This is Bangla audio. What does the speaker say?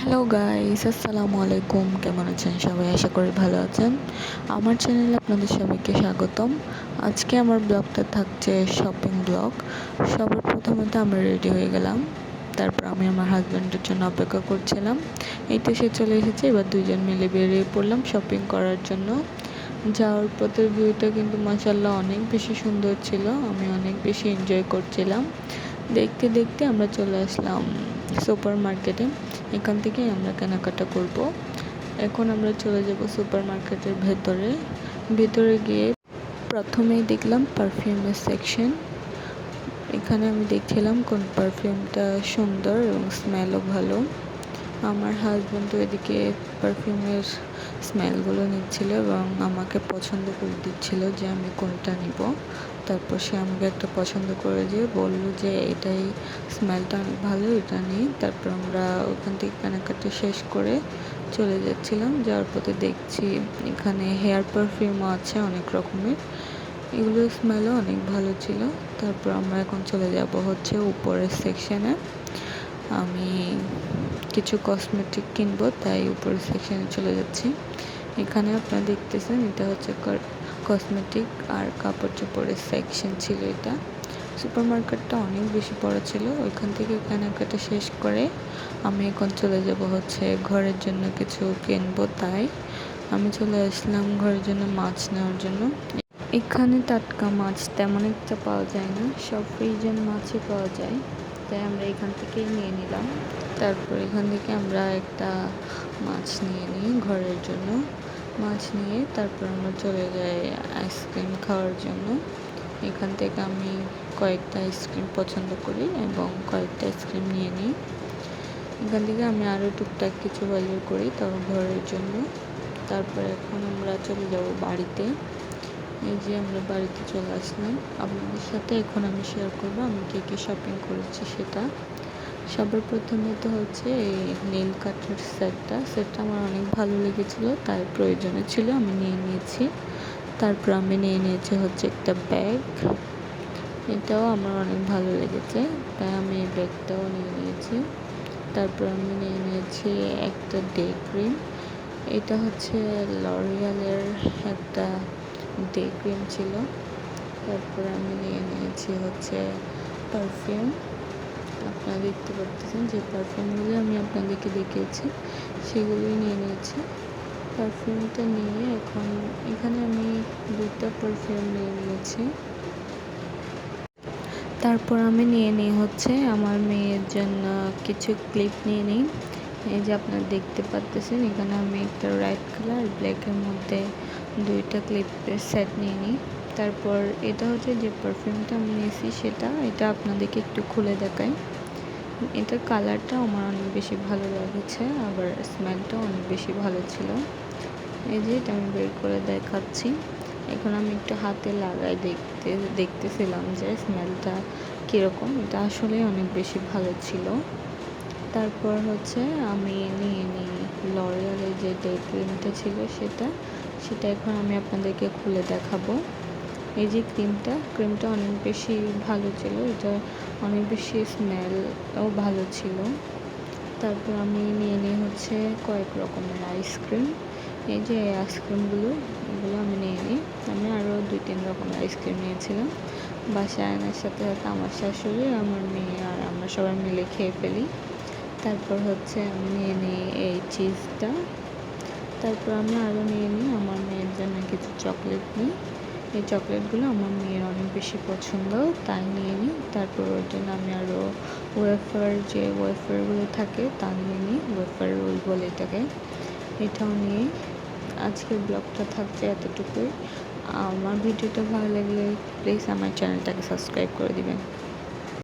হ্যালো গাইস, আসসালামু আলাইকুম। কেমন আছেন সবাই? আশা করি ভালো আছেন। আমার চ্যানেলে আপনাদের সবাইকে স্বাগতম। আজকে আমার ব্লগটা থাকছে শপিং ব্লগ সবার প্রথমত আমরা রেডি হয়ে গেলাম। তারপর আমি আমার হাজব্যান্ডের জন্য অপেক্ষা করছিলাম। এই তো সে চলে এসেছে। এবার দুজন মিলে বেরিয়ে পড়লাম শপিং করার জন্য। যাওয়ার পথের ভিউটা কিন্তু মাসাল্লাহ অনেক বেশি সুন্দর ছিল। আমি অনেক বেশি এনজয় করছিলাম। দেখতে দেখতে আমরা চলে আসলাম সুপার মার্কেটে এখান থেকেই আমরা কেনাকাটা করব। এখন আমরা চলে যাব সুপার মার্কেটের ভেতরে। ভেতরে গিয়ে প্রথমেই দেখলাম পারফিউমের সেকশন এখানে আমি দেখছিলাম কোন পারফিউমটা সুন্দর এবং স্মেলও ভালো। আমার হাজব্যান্ড তো এদিকে পারফিউমের স্মেলগুলো নিচ্ছিল এবং আমাকে পছন্দ করে দিচ্ছিল যে আমি কোনটা নিব। তারপর সে আমাকে একটা পছন্দ করে দিয়ে বলল যে, এটাই স্মেলটা অনেক ভালো, এটা নিই তারপর আমরা ওখান থেকে কেনাকাটা শেষ করে চলে যাচ্ছিলাম। যাওয়ার পথে দেখছি এখানে হেয়ার পারফিউমও আছে অনেক রকমের। এগুলোর স্মেলও অনেক ভালো ছিল। তারপর আমরা এখন চলে যাব হচ্ছে উপরের সেকশনে আমি কিছু কসমেটিক কিনবো, তাই উপরের সেকশনে চলে যাচ্ছি। এখানে আপনারা দেখতেছেন, এটা হচ্ছে কসমেটিক আর কাপড় চোপড়ের সেকশন ছিল এটা। সুপার মার্কেটটা অনেক বেশি বড় ছিল, ওইখান থেকে কেনাকাটা শেষ করে আমি এখন চলে যাব হচ্ছে ঘরের জন্য কিছু কিনবো, তাই আমি চলে আসলাম ঘরের জন্য মাছ নেওয়ার জন্য। এখানে টাটকা মাছ তেমন একটা পাওয়া যায় না, সব ফ্রিজের মাছই পাওয়া যায়। তাই আমরা এখান থেকেই নিয়ে নিলাম। তারপর এখান থেকে আমরা একটা মাছ নিয়ে নিই ঘরের জন্য। মাছ নিয়ে তারপর আমরা চলে যাই আইসক্রিম খাওয়ার জন্য। এখান থেকে আমি কয়েকটা আইসক্রিম পছন্দ করি এবং কয়েকটা আইসক্রিম নিয়ে নিই। এখান থেকে আমি আরও টুকটাক কিছু বাজার করি তাও ঘরের জন্য। তারপর এখন আমরা চলে যাব বাড়িতে। এই যে আমরা বাড়িতে চলে আসলাম, আপনাদের সাথে এখন আমি শেয়ার করব আমি কে কী শপিং করেছি সেটা। সবার প্রথমে তো হচ্ছে এই নীল কাঠের সেটটা সেটটা আমার অনেক ভালো লেগেছিলো, তাই প্রয়োজনে ছিল, আমি নিয়ে নিয়েছি। তারপর আমি নিয়ে নিয়েছি হচ্ছে একটা ব্যাগ এটাও আমার অনেক ভালো লেগেছে, তাই আমি এই ব্যাগটাও নিয়ে নিয়েছি। তারপর আমি নিয়ে নিয়েছি একটা ডে ক্রিম এটা হচ্ছে লরিয়ালের একটা ডে ক্রিম ছিল। তারপর আমি নিয়ে নিয়েছি হচ্ছে পারফিউম আপনারা দেখতে পাচ্ছেন যে পারফিউমগুলো আমি আপনাদেরকে দেখিয়েছি, সেগুলোই নিয়ে নিয়েছি। পারফিউমটা নিয়ে এখন এখানে আমি দুটা পারফিউম নিয়ে নিয়েছি। তারপর আমি নিয়ে নিই হচ্ছে আমার মেয়ের জন্য কিছু ক্লিপ নিয়ে নিই। এই যে আপনারা দেখতে পাচ্ছেন, এখানে আমি একটা রেড কালার ব্ল্যাকের মধ্যে দুইটা ক্লিপের সেট নিয়ে নিই। তারপর এটা হচ্ছে যে পারফিউমটা আমি নিয়েছি সেটা, এটা আপনাদেরকে একটু খুলে দেখাই। এটার কালারটা আমার অনেক বেশি ভালো লেগেছে, আবার স্মেলটাও অনেক বেশি ভালো ছিল। এই যে এটা আমি বের করে দেখাচ্ছি। এখন আমি একটু হাতে লাগাই দেখতে, দেখতেছিলাম যে স্মেলটা কীরকম। এটা আসলে অনেক বেশি ভালো ছিল। তারপর হচ্ছে আমি নিয়ে নিই লরিয়ালের যে ডে ক্রিমটা ছিল সেটা। সেটা এখন আমি আপনাদেরকে খুলে দেখাবো। এই যে ক্রিমটা ক্রিমটা অনেক বেশি ভালো ছিল। এটা অনেক বেশি স্মেলও ভালো ছিল। তারপর আমি নিয়ে নিই হচ্ছে কয়েক রকমের আইসক্রিম এই যে আইসক্রিমগুলো এগুলো আমি নিয়ে নিই। আমি আরও দুই তিন রকমের আইসক্রিম নিয়েছিলাম। বাসায় আনার সাথে সাথে আমার শাশুড়ি, আমার মেয়ে আর আমরা সবাই মিলে খেয়ে ফেলি। তারপর হচ্ছে আমি নিয়ে নিই এই চিজটা তারপর আমরা আরও নিয়ে নিই। আমার মেয়ের জন্য কিছু চকলেট নিই। এই চকলেটগুলো আমার মেয়ের অনেক বেশি পছন্দ, তাই নিয়ে নিই। তারপর ওর জন্য আমি আরও ওয়েফার যে ওয়েফারগুলো থাকে তা নিয়ে নিই। ওয়েফার রোল বলে এটাকে। এটাও নিয়ে আজকের ব্লগটা থাকছে এতটুকুই। আমার ভিডিওটা ভালো লাগলে প্লিজ আমার চ্যানেলটাকে সাবস্ক্রাইব করে দিবেন।